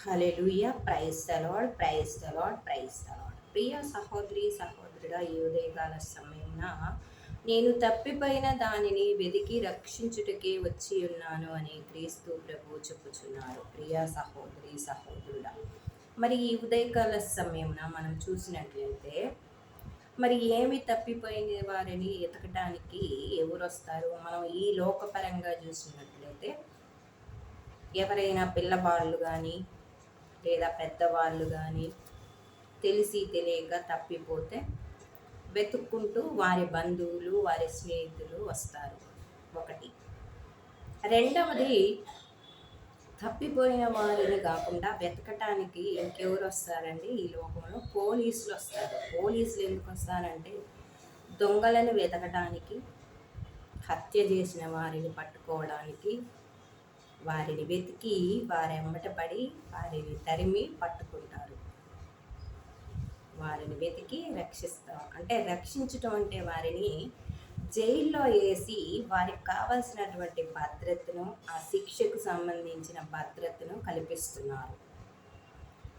Hallelujah praise the Lord praise the Lord praise the Lord ప్రియ సహోదరి సహోదరుడా ఈ ఉదయకాల సమయమున నేను తప్పిపోయిన దానిని వెతికి రక్షించుటకే వచ్చి ఉన్నాను అని క్రీస్తు ప్రభు చెప్పుచున్నారు. ప్రియ సహోదరి సహోదరుడా మరి ఈ ఉదయకాల సమయమున మనం చూసినట్లయితే మరి ఏమి తప్పిపోయిన వారిని ఎతకటానికి ఎవరు వస్తారు మనం ఈ లోకపరంగా చూసినట్లయితే ఎవరైనా పిల్లవాళ్ళు కానీ లేదా పెద్దవాళ్ళు కానీ తెలిసి తెలియక తప్పిపోతే వెతుక్కుంటూ వారి బంధువులు వారి స్నేహితులు వస్తారు. ఒకటి. రెండవది తప్పిపోయిన వారిని కాకుండా వెతకటానికి ఇంకెవరు వస్తారండి ఈ లోకంలో? పోలీసులు వస్తారు. పోలీసులు ఎందుకు వస్తారంటే దొంగలను వెతకటానికి హత్య చేసిన వారిని పట్టుకోవడానికి వారిని వెతికి వారి పడి వారిని తరిమి పట్టుకుంటారు. వారిని వెతికి రక్షిస్తాం. అంటే రక్షించటం అంటే వారిని జైల్లో వేసి వారికి కావలసినటువంటి భద్రతను ఆ శిక్షకు సంబంధించిన భద్రతను కల్పిస్తున్నారు.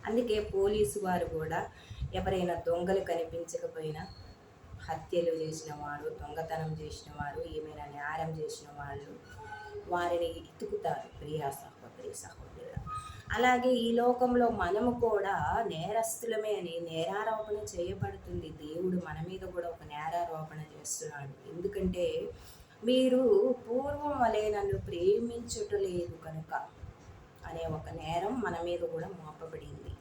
అందుకే పోలీసు వారు కూడా ఎవరైనా దొంగలు కనిపించకపోయినా హత్యలు చేసిన వారు దొంగతనం చేసిన వారు ఏమైనా నేరం చేసిన వాళ్ళు వారిని ఎత్తుకుతారు ప్రియా సహోదరి సహోదరు అలాగే ఈ లోకంలో మనము కూడా నేరస్తులమే అని నేరారోపణ చేయబడుతుంది. దేవుడు మన మీద కూడా ఒక నేరారోపణ చేస్తున్నాడు. ఎందుకంటే మీరు పూర్వం వలె నన్ను ప్రేమించుటలేదు కనుక అనే ఒక నేరం మన మీద కూడా మోపబడింది.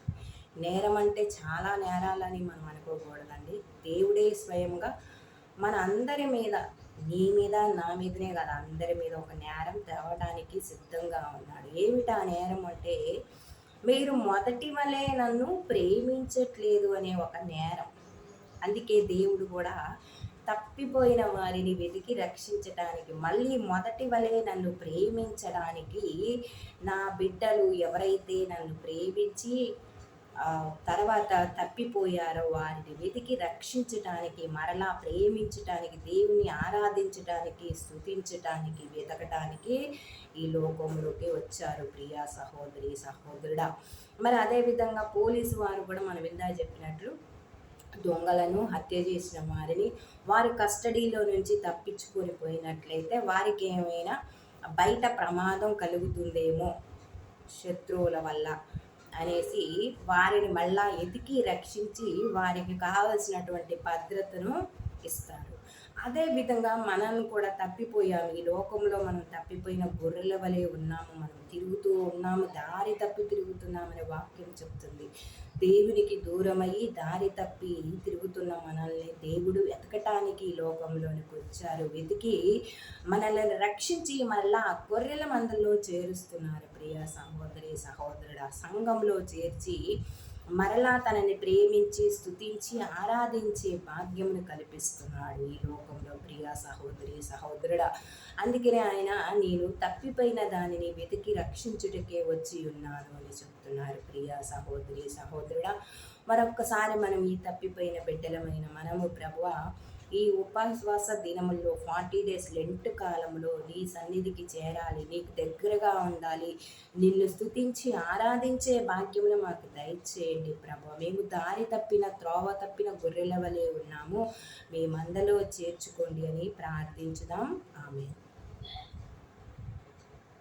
నేరం అంటే చాలా నేరాలని మనం అనుకోకూడదండి. దేవుడే స్వయంగా మన అందరి మీద నీ మీద నా మీదనే కదా అందరి మీద ఒక నేరం తేవడానికి సిద్ధంగా ఉన్నాడు. ఏమిటా నేరం అంటే మీరు మొదటి వలే నన్ను ప్రేమించట్లేదు అనే ఒక నేరం. అందుకే దేవుడు కూడా తప్పిపోయిన వారిని వెతికి రక్షించటానికి మళ్ళీ మొదటి వలే నన్ను ప్రేమించడానికి నా బిడ్డలు ఎవరైతే నన్ను ప్రేమించి తర్వాత తప్పిపోయారో వారిని వెతికి రక్షించటానికి మరలా ప్రేమించటానికి దేవుని ఆరాధించటానికి స్థుతించటానికి వెతకటానికి ఈ లోకంలోకి వచ్చారు ప్రియా సహోదరి సహోదరుడా. మరి అదేవిధంగా పోలీసు వారు కూడా మనం ఇందా చెప్పినట్లు దొంగలను హత్య చేసిన వారిని వారి కస్టడీలో నుంచి తప్పించుకొని పోయినట్లయితే వారికి ఏమైనా బయట ప్రమాదం కలుగుతుందేమో శత్రువుల వల్ల. అనేసి వారిని మళ్ళా ఎతికి రక్షించి వారికి కావలసినటువంటి భద్రతను ఇస్తారు. అదేవిధంగా మనల్ని కూడా తప్పిపోయాము. ఈ లోకంలో మనం తప్పిపోయిన గొర్రెల వలె ఉన్నాము. మనం తిరుగుతూ ఉన్నాము. దారి తప్పి తిరుగుతున్నామనే వాక్యం చెప్తుంది. దేవునికి దూరమయ్యి దారి తప్పి తిరుగుతున్న మనల్ని దేవుడు వెతకటానికి ఈ లోకంలోనికి వచ్చారు. వెతికి మనల్ని రక్షించి మళ్ళా గొర్రెల మందల్లో చేరుస్తున్నారు. ప్రియ సహోదరి సహోదరుడు సంఘంలో చేర్చి మరలా తనని ప్రేమించి స్థుతించి ఆరాధించే భాగ్యమును కల్పిస్తున్నాడు ఈ లోకంలో ప్రియా సహోదరి సహోదరుడ. అందుకనే ఆయన నేను తప్పిపోయిన దానిని వెతికి రక్షించుటకే వచ్చి ఉన్నాను అని చెప్తున్నారు ప్రియా సహోదరి సహోదరుడ. మరొక్కసారి మనం ఈ తప్పిపోయిన బిడ్డలమైన మనము ప్రభువ ఈ ఉపవాస దినముల్లో ఫార్టీ డేస్ లెంట్ కాలంలో నీ సన్నిధికి చేరాలి. నీకు దగ్గరగా ఉండాలి. నిన్ను స్థుతించి ఆరాధించే భాగ్యమును మాకు దయచేయండి ప్రభు. మేము దారి తప్పిన త్రోవ తప్పిన గొర్రెల వలె ఉన్నాము. మీ మందలో చేర్చుకోండి అని ప్రార్థించుదాం. ఆమె